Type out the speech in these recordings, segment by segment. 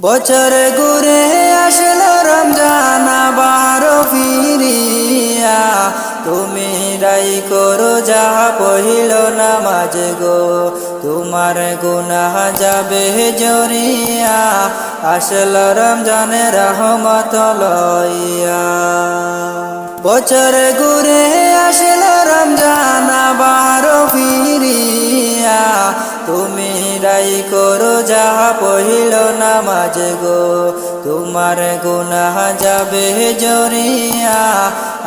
বছরে ঘুরে আসলো রমজান, আবার ফিরিয়া। তুমি রাই করো যা পহিল নামাজ গো। তোমার গুনাহ যাবে জরিয়া। আসলো রমজানের রহমত লইয়া। বছরে ঘুরে আসলো রমজান, আবার ফিরিয়া। তুমি রাই করো যা পহিল নামাজ গো। তোমার গুনাহ যাবে জরিয়া।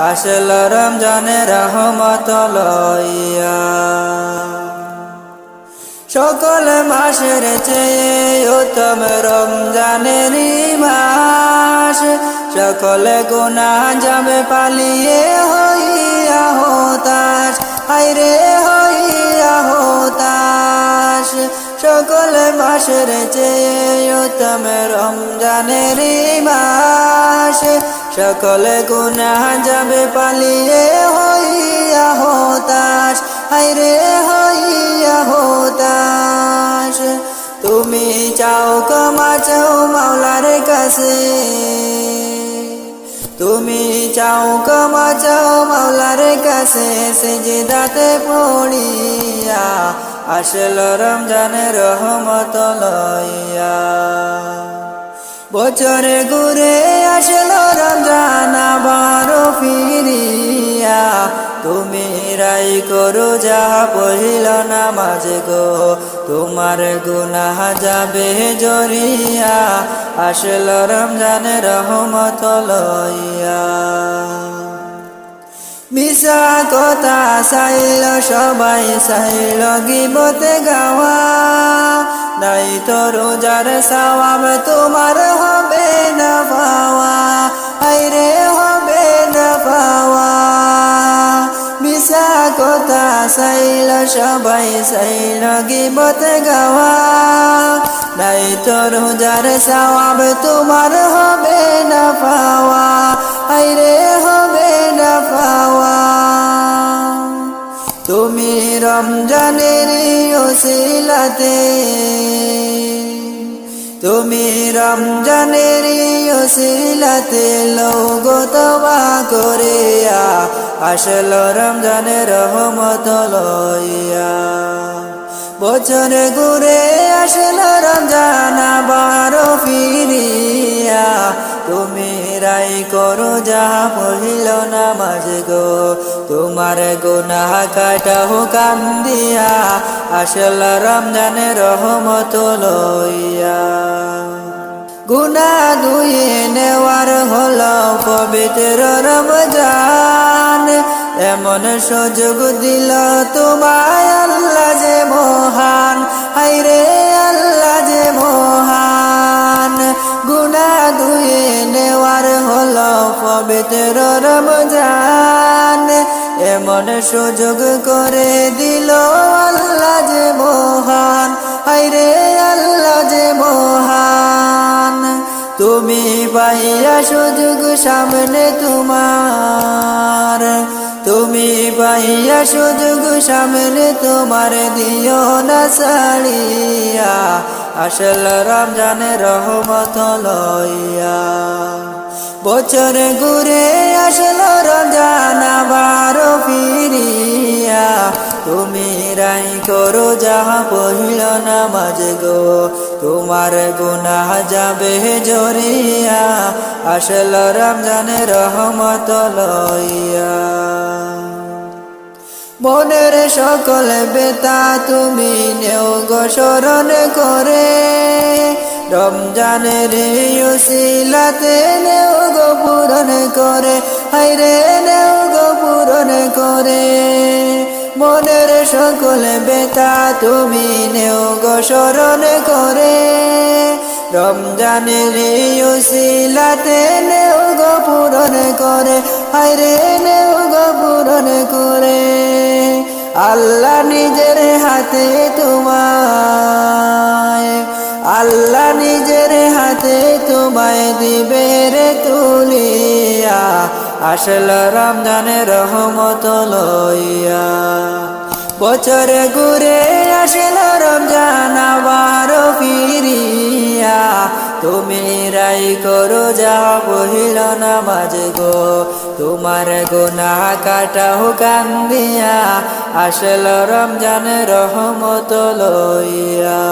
আসল রমজানের রহমত লইয়া। সকল মাসের চেয়ে উত্তম রমজানের মাস সকল গুণা যাবে, পালিয়ে হইয়া হতাশ। হাইরে হইয়া হতাশ। সকল মাসের চেয়ে উত্তম রমজানের মাস সকল গুণা যাবে, পালিয়ে হইয়া হতাশ। হাইরে হইয়া হতাশ। তুমি চাও কমা চাও মাওলার কাছে। তুমি চাও কমা চাও মাওলার কাছে সেজদাতে পড়িয়া আসল রমজানের রহমত লইয়া। বছরে ঘুরে আসলো রমজান আবার ফিরিয়া। তুমি রাই করো যা পহিল নামাজ গো তোমার গুনাহ যাবে জরিয়া, আসলো রমজানের রহমত লইয়া। মিশা কথা সাইল, সবাই সাইল গিবতে গাওয়া। নাই তো রোজার সওয়াব তোমার হবে না পাওয়া। সাইল, সবাই সাইল, গিবতে গাওয়া। নাই তো রোজার সওয়াব, তোমার হবে না পাওয়া। আইরে, হবে না পাওয়া। তুমি রমজানের ওসিলাতে, তুমি রমজানের ওসিলাতে, লোগো তবা করে আসল রমজানের রহমত লইয়া। বছরে ঘুরে আসল রমজান আবার ফিরিয়া। তুমি রাই করো যা পহিল নামাজ গো। তোমার গুনাহ কাটাহো কান্দিয়া। আসল রমজানের রহমত লইয়া। গুনা ধুয়ে নেওয়ার হল পবিত্র রমজান। এমন সুযোগ দিল তোমায় আল্লাহ যে মহান। হাইরে আল্লাহ যে মহান। গুনা ধুয়ে নেওয়ার হল পবিত্র রমজান। এমন সুযোগ করে দিল আল্লাহ যে মহান। তুমি পাইয়া সুযোগ, সামনে তোমার। তুমি পাইয়া সুযোগ, সামনে তোমার, দিও না সাড়িয়া আসল রমজানের রহমত লইয়া। বছরে ঘুরে আসল রমজান আবার ফিরিয়া। তুমি রাই করো, যাহা পহিল নামাজ গো। তোমার গুনাহ যাবে জরিয়া, আসল রমজানের রহমত লইয়া। মনের সকল বেতা তুমি নেও গো স্মরণ করে, রমজানের ইউসিলাতে নেও গো পূরণ করে হাইরে নেও গো পূরণ করে। মনের সকল বেতা, তুমি নেও গো স্মরণ করে। রমজানের ইউসিলাতে নেও গো করে। হাইরে নেও গো করে। আল্লাহ নিজের হাতে তোমায়, আল্লাহ নিজের হাতে তোমায় দিবে রে তুলিয়া। আসল রমজানের রহমত লইয়া। বছরে ঘুরে আসিল রমজান, আবার ফিরিয়া। তুমি রাই করো যা বহিল নামাজ গো। তোমার গোনা কাটাও কান্দিয়া, আসল রমজান রহমত লইয়া।